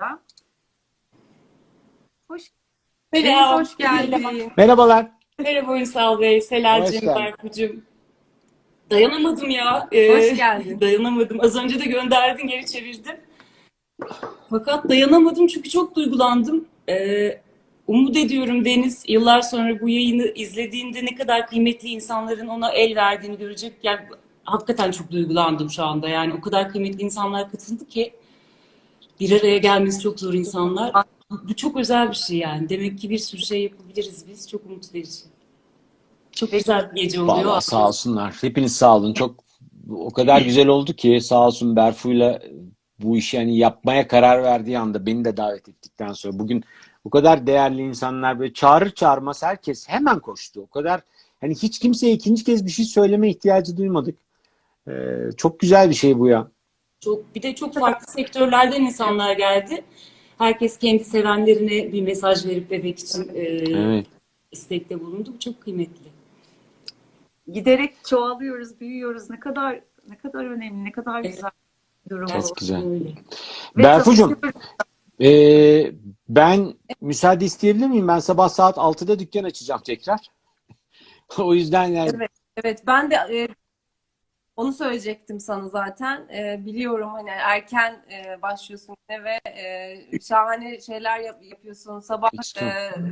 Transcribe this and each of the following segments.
Leyla. Hoş, Selam. hoş geldin. Merhabalar. Merhaba Ünsal Bey, Hoş geldin. Berku'cum. Dayanamadım ya. Ee, Hoş geldin. Dayanamadım. Az önce de gönderdin, geri çevirdim. Fakat dayanamadım çünkü çok duygulandım. Ee, umut ediyorum Deniz, yıllar sonra bu yayını izlediğinde ne kadar kıymetli insanların ona el verdiğini görecek. Yani hakikaten çok duygulandım şu anda. Yani o kadar kıymetli insanlar katıldı ki bir araya gelmesi çok zor insanlar. Bu çok özel bir şey yani. Demek ki bir sürü şey yapabiliriz biz. Çok umut verici. Çok güzel bir gece oluyor. Vallahi sağ olsunlar. Hepiniz sağ olun. Çok o kadar güzel oldu ki sağ olsun Berfu'yla bu işi hani yapmaya karar verdiği anda beni de davet ettikten sonra bugün o kadar değerli insanlar böyle çağırır çağırmaz herkes hemen koştu. O kadar hani hiç kimseye ikinci kez bir şey söyleme ihtiyacı duymadık. Ee, çok güzel bir şey bu ya. Çok bir de çok farklı sektörlerden insanlar geldi. Herkes kendi sevenlerine bir mesaj verip bebek için e, Evet. istekte bulundu. Bu çok kıymetli. Giderek çoğalıyoruz, büyüyoruz. Ne kadar ne kadar önemli, ne kadar güzel bir durum bu. Çok güzel. Berfucuğum, ee, ben müsaade isteyebilir miyim? Ben sabah saat 6'da dükkan açacağım tekrar. O yüzden yani Evet, evet. Ben de e, onu söyleyecektim sana zaten. E, biliyorum hani erken e, başlıyorsun yine ve e, şahane şeyler yap- yapıyorsun. Sabah Hiç e,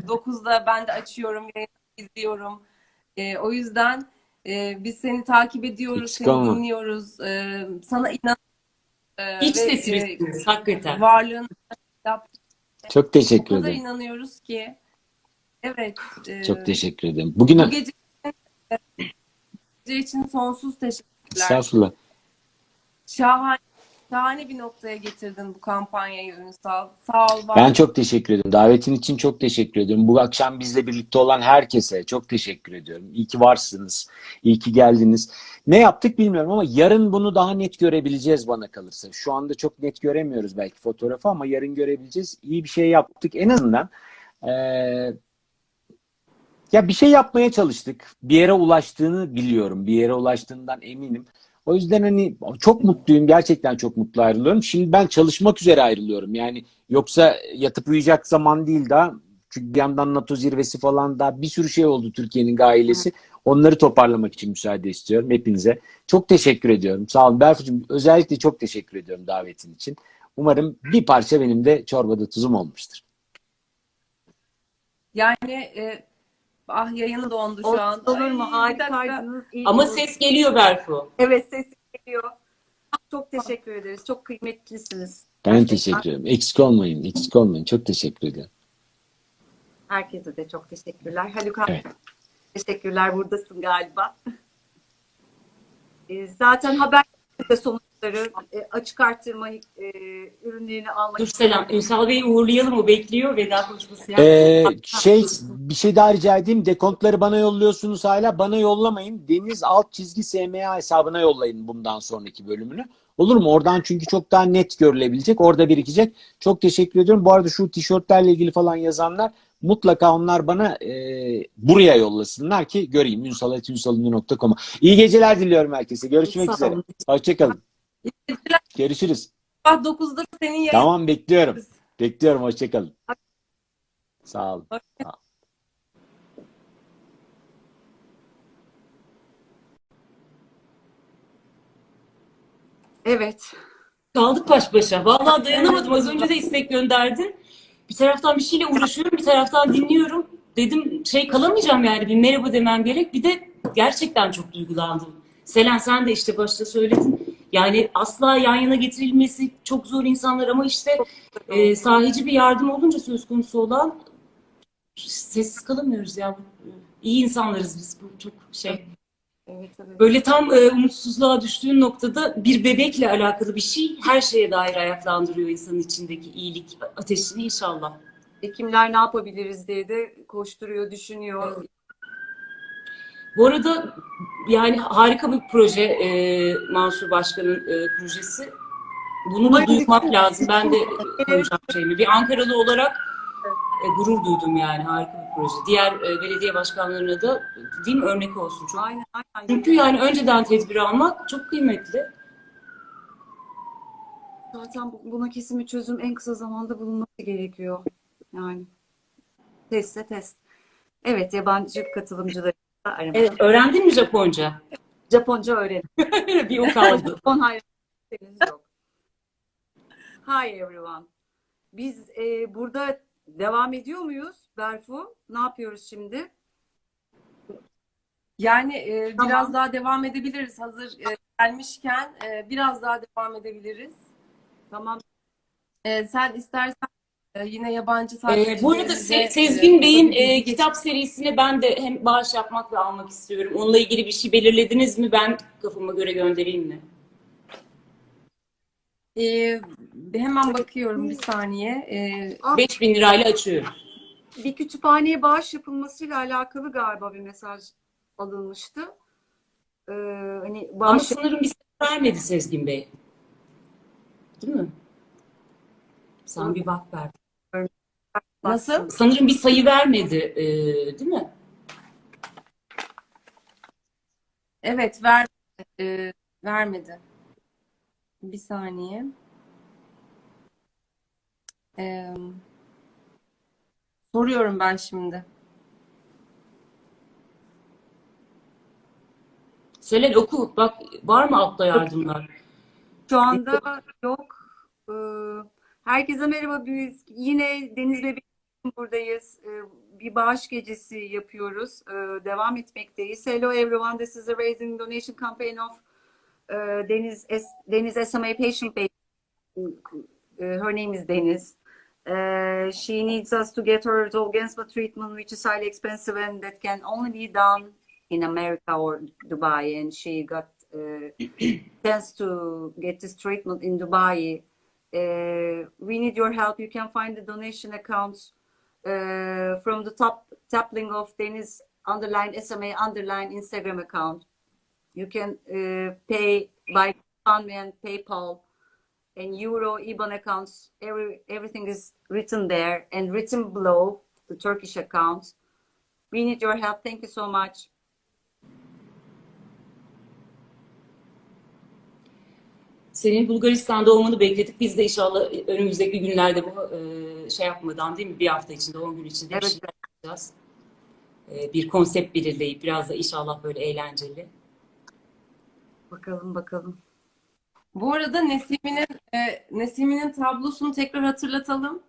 9'da ben de açıyorum, yayını izliyorum. E, o yüzden e, biz seni takip ediyoruz, Eksik seni dinliyoruz. E, sana inan e, İç ve, sesimizsiniz hakikaten. e, varlığın çok o teşekkür kadar ederim. inanıyoruz ki. Evet. e, Çok teşekkür ederim. Bugün Bu gece, gece için sonsuz teşekkürler. Estağfurullah. Şahane, şahane bir noktaya getirdin bu kampanyayı Ünsal. Sağ ol. var Ben çok teşekkür ederim. Davetin için çok teşekkür ediyorum. Bu akşam bizle birlikte olan herkese çok teşekkür ediyorum. İyi ki varsınız. İyi ki geldiniz. Ne yaptık bilmiyorum ama yarın bunu daha net görebileceğiz bana kalırsa. Şu anda çok net göremiyoruz belki fotoğrafı ama yarın görebileceğiz. İyi bir şey yaptık. En azından eee, ya bir şey yapmaya çalıştık. Bir yere ulaştığını biliyorum. Bir yere ulaştığından eminim. O yüzden hani çok mutluyum. Gerçekten çok mutlu ayrılıyorum. Şimdi ben çalışmak üzere ayrılıyorum. Yani yoksa yatıp uyuyacak zaman değil daha. Çünkü bir yandan NATO zirvesi falan daha bir sürü şey oldu Türkiye'nin gailesi. Onları toparlamak için müsaade istiyorum hepinize. Çok teşekkür ediyorum. Sağ olun. Berfucuğum özellikle çok teşekkür ediyorum davetin için. Umarım bir parça benim de çorbada tuzum olmuştur. Yani e, ah yayını dondu şu an. olur Ay, mu? dakika. Harikaydınız. İyi Ama olur. ses geliyor Berfu. Evet ses geliyor. Çok teşekkür ederiz. Çok kıymetlisiniz. Ben Gerçekten. teşekkür ederim. Eksik olmayın. Eksik olmayın. Çok teşekkür ederim. Herkese de çok teşekkürler. Haluk abi Evet. teşekkürler. Buradasın galiba. E, zaten haber de sonuçları e, açık artırma e, ürünlerini almak Dur selam. Ünsal Bey'i uğurlayalım. O bekliyor. Veda konuşması yap. Ee, şey bir şey daha rica edeyim. Dekontları bana yolluyorsunuz hala. Bana yollamayın. Deniz alt çizgi SMA hesabına yollayın bundan sonraki bölümünü. Olur mu? Oradan çünkü çok daha net görülebilecek. Orada birikecek. Çok teşekkür ediyorum. Bu arada şu tişörtlerle ilgili falan yazanlar mutlaka onlar bana e, buraya yollasınlar ki göreyim. Ünsalatünsalünlü.com'a. İyi geceler diliyorum herkese. Görüşmek üzere. Hoşçakalın. Görüşürüz. sabah 9'da senin yayın. Tamam bekliyorum. Bekliyorum. Hoşçakalın. Sağ olun. Evet. Kaldık baş başa. Vallahi dayanamadım. Az önce de istek gönderdin. Bir taraftan bir şeyle uğraşıyorum, bir taraftan dinliyorum. Dedim şey kalamayacağım yani bir merhaba demem gerek. Bir de gerçekten çok duygulandım. Selen sen de işte başta söyledin. Yani asla yan yana getirilmesi çok zor insanlar ama işte e, sahici bir yardım olunca söz konusu olan sessiz kalamıyoruz ya. İyi insanlarız biz. Bu çok şey. Evet, evet. Böyle tam e, umutsuzluğa düştüğün noktada bir bebekle alakalı bir şey her şeye dair ayaklandırıyor insanın içindeki iyilik ateşini inşallah. Hekimler ne yapabiliriz diye de koşturuyor, düşünüyor. Bu arada yani harika bir proje e, Mansur Başkan'ın e, projesi. Bunu da duymak bütün- lazım. Ben de koyacağım şeyimi. Bir Ankaralı olarak e, gurur duydum yani harika bir proje. Diğer e, belediye başkanlarına da değil mi örnek olsun çok. Aynen, aynen. Çünkü yani önceden tedbir almak çok kıymetli. Zaten bu- buna kesin bir çözüm en kısa zamanda bulunması gerekiyor. Yani testte test. Evet, yabancı katılımcıları aramak. Evet, öğrendin mi Japonca? Japonca öğrenin. bir o kaldı. Japon hayranlarınız yok. Hi everyone. Biz e, burada devam ediyor muyuz Berfu? Ne yapıyoruz şimdi? Yani e, Tamam. biraz daha devam edebiliriz. Hazır e, gelmişken e, biraz daha devam edebiliriz. Tamam. E, sen istersen yine yabancı Ee, bu arada Se- Sezgin Bey'in e, kitap serisine ben de hem bağış yapmak ve almak istiyorum. Onunla ilgili bir şey belirlediniz mi? Ben kafama göre göndereyim mi? E, hemen bakıyorum bir saniye. E, Ah, 5000 lirayla açıyorum. bir kütüphaneye bağış yapılmasıyla alakalı galiba bir mesaj alınmıştı. Ee, hani Ama bağış sanırım bir sayı vermedi Sezgin Bey. Değil mi? Sen bir bak ver. Nasıl? Sanırım bir sayı vermedi, e, değil mi? Evet ver, e, vermedi. Bir saniye. E, soruyorum ben şimdi. Selen oku. Bak var mı altta yardımlar? Şu anda yok. Ee, Herkese merhaba. Biz yine Deniz Bebeğim buradayız. Bir bağış gecesi yapıyoruz. Devam etmekteyiz. Hello everyone. This is a raising donation campaign of Deniz Deniz SMA patient base. Her name is Deniz. She needs us to get her Zolgensma treatment, which is highly expensive and that can only be done in America or Dubai. And she got uh, chance to get this treatment in Dubai, uh, we need your help. You can find the donation accounts from the top link of Deniz underline SMA underline Instagram account. You can uh, pay by GoFundMe and PayPal and Euro IBAN accounts. Every everything is written there and written below the Turkish account. We need your help. Thank you so much. Senin Bulgaristan'da olmanı bekledik. Biz de inşallah önümüzdeki günlerde bu e, şey yapmadan değil mi? Bir hafta içinde, 10 gün içinde bir Evet. şey yapacağız. E, bir konsept belirleyip biraz da inşallah böyle eğlenceli. Bakalım bakalım. Bu arada Nesimi'nin e, Nesimi'nin tablosunu tekrar hatırlatalım.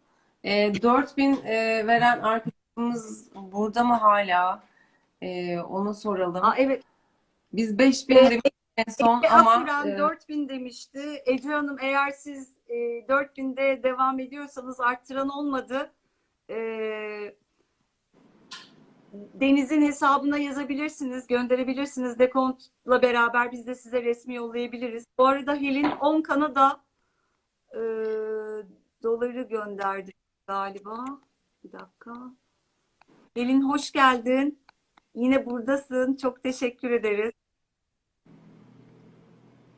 E, 4000 e, veren arkadaşımız burada mı hala? E, onu soralım. Aa, evet. Biz 5000 demiştik en son Ece ama Aküren e, 4000 demişti. Ece Hanım eğer siz e, 4000'de devam ediyorsanız arttıran olmadı. E, Deniz'in hesabına yazabilirsiniz, gönderebilirsiniz. Dekontla beraber biz de size resmi yollayabiliriz. Bu arada Helin 10 Kanada e, doları gönderdi galiba. Bir dakika. Helin hoş geldin. Yine buradasın. Çok teşekkür ederiz.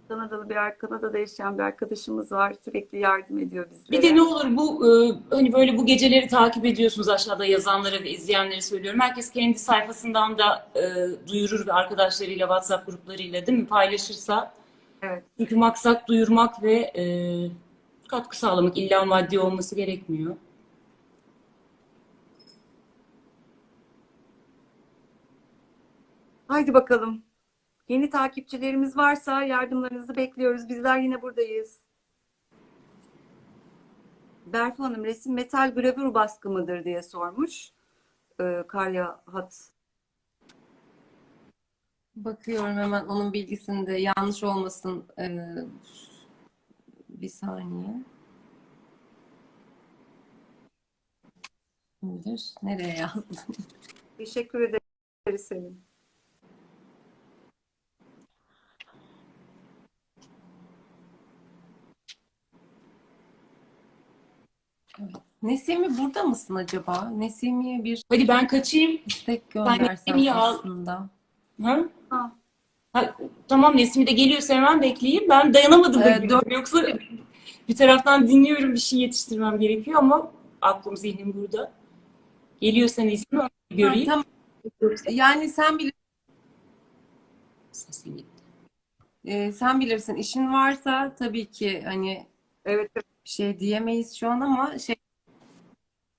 Kanadalı bir Kanada'da yaşayan bir arkadaşımız var. Sürekli yardım ediyor bizlere. Bir de ne olur bu e, hani böyle bu geceleri takip ediyorsunuz aşağıda yazanlara ve izleyenlere söylüyorum. Herkes kendi sayfasından da e, duyurur ve arkadaşlarıyla WhatsApp gruplarıyla değil mi paylaşırsa. Evet. Çünkü maksat duyurmak ve e, katkı sağlamak illa maddi olması gerekmiyor. Haydi bakalım. Yeni takipçilerimiz varsa yardımlarınızı bekliyoruz. Bizler yine buradayız. Berfu Hanım resim metal gravür baskı mıdır diye sormuş. Ee, Karya Hat. bakıyorum hemen onun bilgisinde yanlış olmasın. E, bir saniye. Nereye yazdım? Teşekkür ederiz senin. Nesimi burada mısın acaba? Nesimi'ye bir Hadi ben kaçayım. istek Nesimi'yi al. aslında. Ha? Ha. Ha, tamam Nesimi de geliyorsa hemen bekleyeyim. Ben dayanamadım da Ee, gülüyorum. Yoksa bir taraftan dinliyorum bir şey yetiştirmem gerekiyor ama aklım zihnim burada. Geliyorsa Nesimi onu bir göreyim. Ha, tamam. Yani sen bilirsin. Sesim gitti. Ee, sen bilirsin. İşin varsa tabii ki hani Evet, evet. Bir şey diyemeyiz şu an ama şey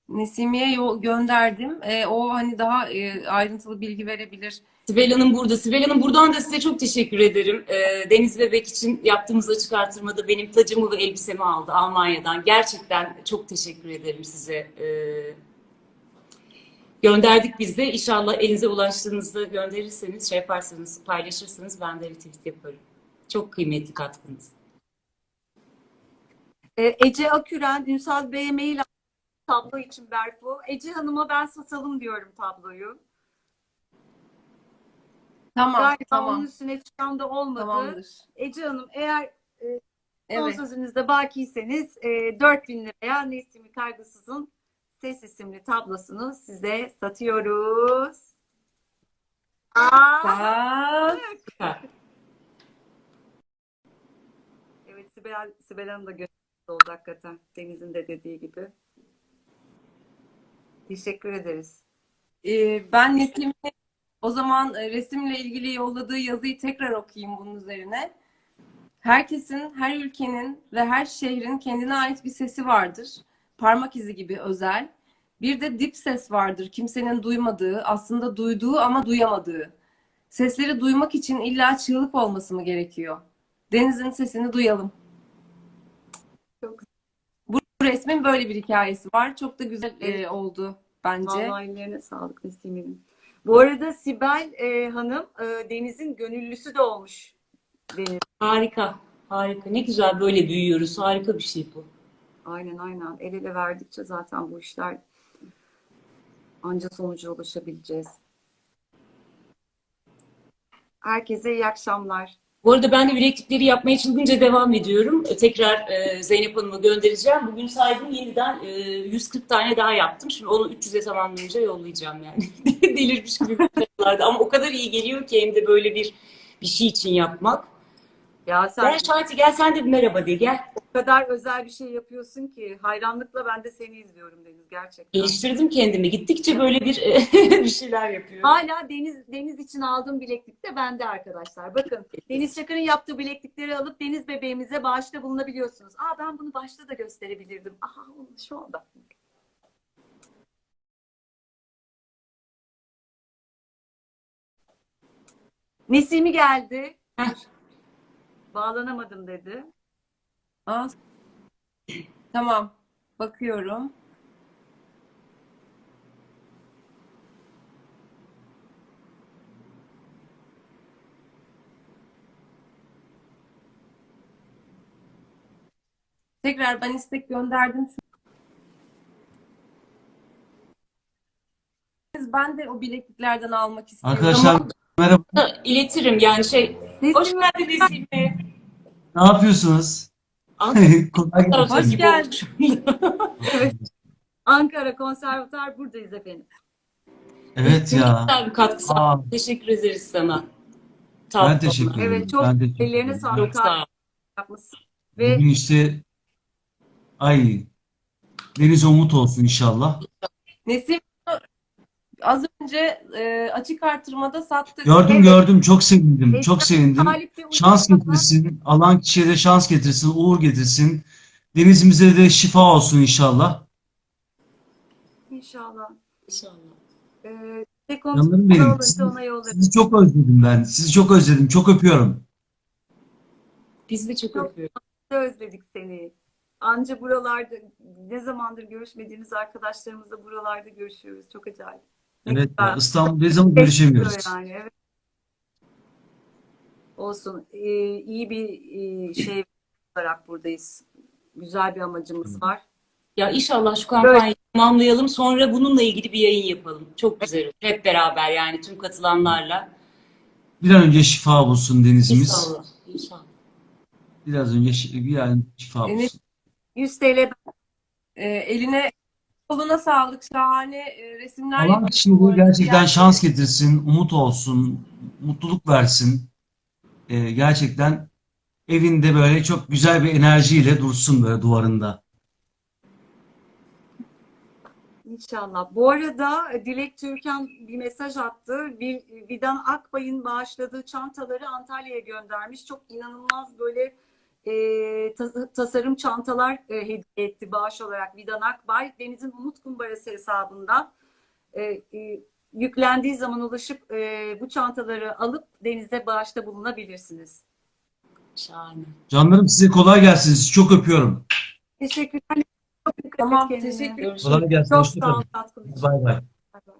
Nesimi'ye gönderdim. E, o hani daha e, ayrıntılı bilgi verebilir. Sibel Hanım burada. Sibel Hanım buradan da size çok teşekkür ederim. Ee, Deniz Bebek için yaptığımız açık artırmada benim tacımı ve elbisemi aldı Almanya'dan. Gerçekten çok teşekkür ederim size. Ee, gönderdik biz de. İnşallah elinize ulaştığınızda gönderirseniz, şey yaparsanız, paylaşırsanız ben de retweet yaparım. Çok kıymetli katkınız. Ee, Ece Aküren, Ünsal Bey'e mail tablo için Berfu. Ece Hanım'a ben satalım diyorum tabloyu. Tamam, Galiba tamam. onun üstüne çıkan da olmadı. Tamamdır. Ece Hanım eğer son Evet. sözünüzde bakiyseniz e, 4000 liraya Nesimi Kaygısız'ın Ses isimli tablosunu size satıyoruz. Aa, evet Sibel, Sibel Hanım da gözünüzde oldu hakikaten. Deniz'in de dediği gibi. Teşekkür ederiz. Ee, ben Neslim'in o zaman e, resimle ilgili yolladığı yazıyı tekrar okuyayım bunun üzerine. Herkesin, her ülkenin ve her şehrin kendine ait bir sesi vardır. Parmak izi gibi özel. Bir de dip ses vardır. Kimsenin duymadığı, aslında duyduğu ama duyamadığı. Sesleri duymak için illa çığlık olması mı gerekiyor? Deniz'in sesini duyalım. Resmin böyle bir hikayesi var. Çok da güzel e, oldu bence. Vallahi ellerine sağlık Nesimi'nin. Bu arada Sibel e, Hanım e, Deniz'in gönüllüsü de olmuş. Deniz. Harika. Harika. Ne güzel böyle büyüyoruz. Harika bir şey bu. Aynen aynen. El ele verdikçe zaten bu işler anca sonuca ulaşabileceğiz. Herkese iyi akşamlar. Bu arada ben de bileklikleri yapmaya çılgınca devam ediyorum. E, Tekrar e, Zeynep Hanım'a göndereceğim. Bugün saydım yeniden e, 140 tane daha yaptım. Şimdi onu 300'e tamamlayınca yollayacağım yani. Delirmiş gibi bir Ama o kadar iyi geliyor ki hem de böyle bir bir şey için yapmak. Ya sen Gel Şahati gel sen de bir merhaba de gel. o kadar özel bir şey yapıyorsun ki hayranlıkla ben de seni izliyorum Deniz gerçekten. Geliştirdim kendimi. Gittikçe böyle bir bir şeyler yapıyorum. Hala Deniz Deniz için aldığım bileklik de bende arkadaşlar. Bakın Deniz Çakır'ın yaptığı bileklikleri alıp Deniz bebeğimize bağışta bulunabiliyorsunuz. Aa ben bunu başta da gösterebilirdim. Aha onu şu anda. Nesimi geldi. Heh. Bağlanamadım dedi. Aa, tamam. Bakıyorum. Tekrar ben istek gönderdim. Ben de o bilekliklerden almak istiyorum. Arkadaşlar merhaba. İletirim yani şey. Hoş Nesimi geldin Nesime. Ne yapıyorsunuz? Ankara Kolay gelsin. Hoş gibi geldin. anda. Ankara Konservatuar buradayız efendim. Evet ya. Güzel bir katkısı. Aa, Teşekkür ederiz sana. ben Tatlım. teşekkür ederim. Evet, çok Ben teşekkür ellerine ederim. sağlık. Çok sağ ol. Yapmışsın. Ve Bugün işte ay deniz umut olsun inşallah. Nesim az önce e, açık artırmada sattık. Gördüm Evet. gördüm çok sevindim. Çok sevindim. Şans getirsin. Alan kişiye de şans getirsin. Uğur getirsin. Denizimize de şifa olsun inşallah. İnşallah. İnşallah. Ee, tek benim. Sizi, sizi çok özledim ben. Sizi çok özledim. Çok öpüyorum. Biz de çok Çok- öpüyoruz. özledik seni. Anca buralarda ne zamandır görüşmediğimiz arkadaşlarımızla buralarda görüşüyoruz. Çok acayip. Evet. İstanbul'dayız ama görüşemiyoruz. Yani, evet. Olsun. Ee, iyi bir e, şey olarak buradayız. Güzel bir amacımız var. Ya inşallah şu kampanyayı tamamlayalım. Sonra bununla ilgili bir yayın yapalım. Çok güzel olur. Hep beraber yani tüm katılanlarla. Bir an önce şifa bulsun denizimiz. İnşallah. İnşallah. Biraz önce şi- bir an şifa Evet. bulsun. 100 TL E, eline koluna sağlık. Şahane e, resimler de arada. gerçekten Yani- şans getirsin, umut olsun, mutluluk versin. Ee, gerçekten evinde böyle çok güzel bir enerjiyle dursun böyle duvarında. İnşallah. Bu arada e, Dilek Türkan bir mesaj attı. Bir- Vidan Akbay'ın bağışladığı çantaları Antalya'ya göndermiş. Çok inanılmaz böyle e, tas- tasarım çantalar e, hediye etti bağış olarak Vidan Akbay. Deniz'in Umut Kumbarası hesabından e, e, yüklendiği zaman ulaşıp e, bu çantaları alıp Deniz'e bağışta bulunabilirsiniz. Şahane. Canlarım size kolay gelsin. Sizi çok öpüyorum. Teşekkürler. Çok Tamam, teşekkür. Kolay gelsin. Çok sağ ol kalın. katkın için. Bay bay. Bay bay.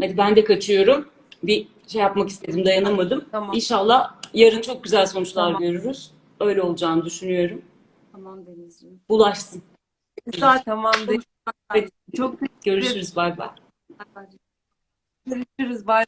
Hadi ben de kaçıyorum. Bir şey yapmak istedim, dayanamadım. Tamam. İnşallah yarın çok güzel sonuçlar Tamam. görürüz. Öyle olacağını düşünüyorum. Tamam Denizciğim. Bulaşsın. Saat Tamamdır. çok Görüşürüz. Bay bay. Görüşürüz. Bay